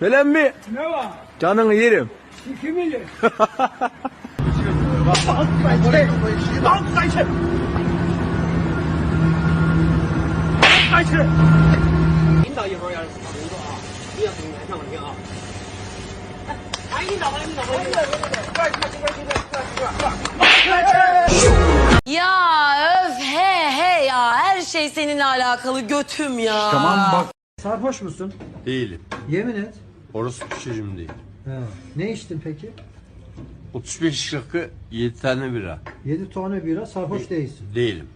Ölen mi? Ne var? Canını yerim. Kim bilir? Ya öf he he ya her şey seninle alakalı götüm ya. Tamam bak Sarhoş musun? Değilim. Yemin et. Orospu çocuğum değil. He. Ne içtin peki? 35 rakı 7 tane bira. 7 tane bira sarhoş değilsin. Değilim.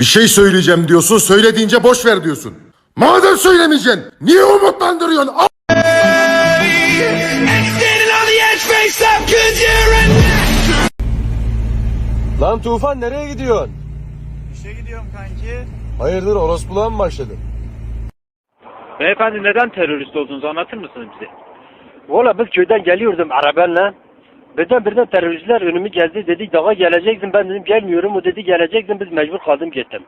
Bir şey söyleyeceğim diyorsun, söylediğince boş ver diyorsun. Madem söylemeyeceksin, niye umutlandırıyorsun? A- Lan Tufan nereye gidiyorsun? İşe gidiyorum kanki. Hayırdır orospuluğa mı başladın? Beyefendi neden terörist olduğunuzu anlatır mısınız bize? Valla biz köyden geliyordum arabayla. Birden birden teröristler önümü geldi. Dedi dağa geleceksin. Ben dedim gelmiyorum. O dedi geleceksin. Biz mecbur kaldım gittim.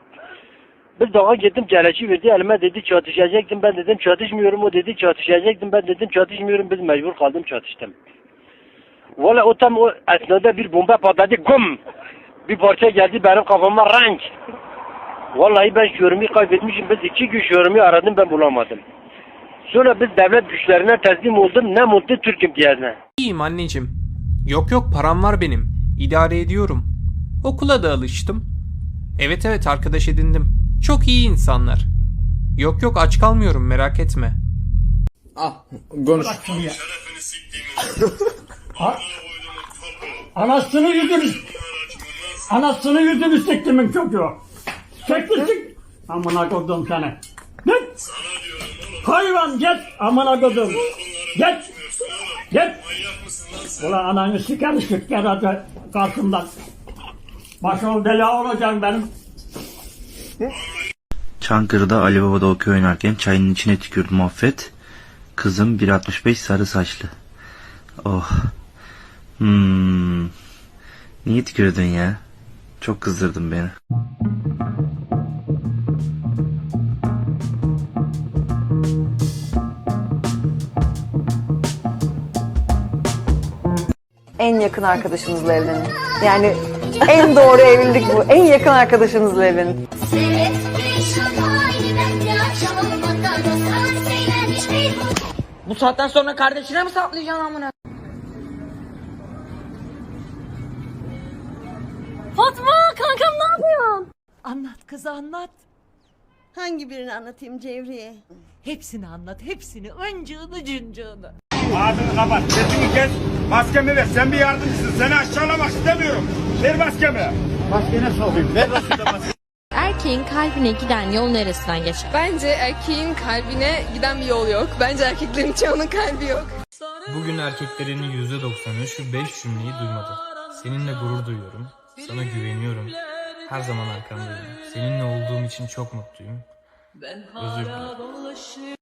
Biz dağa gittim. Geleci verdi elime dedi çatışacaktım. Ben dedim çatışmıyorum. O dedi çatışacaktım. Ben dedim çatışmıyorum. Biz mecbur kaldım çatıştım. Valla o tam o esnada bir bomba patladı. Gum! Bir parça geldi benim kafama renk. Vallahi ben şuurumu kaybetmişim. Biz iki gün şuurumu aradım ben bulamadım. Sonra biz devlet güçlerine teslim oldum. Ne mutlu Türk'üm diyene. İyiyim anneciğim. Yok yok param var benim. İdare ediyorum. Okula da alıştım. Evet evet arkadaş edindim. Çok iyi insanlar. Yok yok aç kalmıyorum merak etme. Anasını yüzünü... Anasını yüzünü siktimin çocuğu. Sekti sik. Amına koydum seni. Git. Hayvan git. Amına koydum. Git. Git. Ulan ananı siker siker hadi karşımdan. Başım bela olacaksın benim. Çankırı'da Ali Baba'da okey oynarken çayın içine tükürdüm affet. Kızım 1.65 sarı saçlı. Oh. Hmm. Niye tükürdün ya? Çok kızdırdın beni. Yakın arkadaşınızla evlenin. Yani en doğru evlilik bu. En yakın arkadaşınızla evlenin. Bu saatten sonra kardeşine mi saplayacaksın amına? Fatma kankam ne yapıyorsun? Anlat kız anlat. Hangi birini anlatayım Cevriye? Hepsini anlat hepsini. Öncığını cıncığını. Ağzını kapat, sesini kes, maskemi ver. Sen bir yardımcısın, seni aşağılamak istemiyorum. Ver maskemi. Maskene sokayım, ver maskemi. Erkeğin kalbine giden yol neresinden geçer? Bence erkeğin kalbine giden bir yol yok. Bence erkeklerin çoğunun kalbi yok. Bugün erkeklerin %90'ı şu 5 cümleyi duymadı. Seninle gurur duyuyorum. Sana güveniyorum. Her zaman arkandayım. Seninle olduğum için çok mutluyum. Özür dilerim.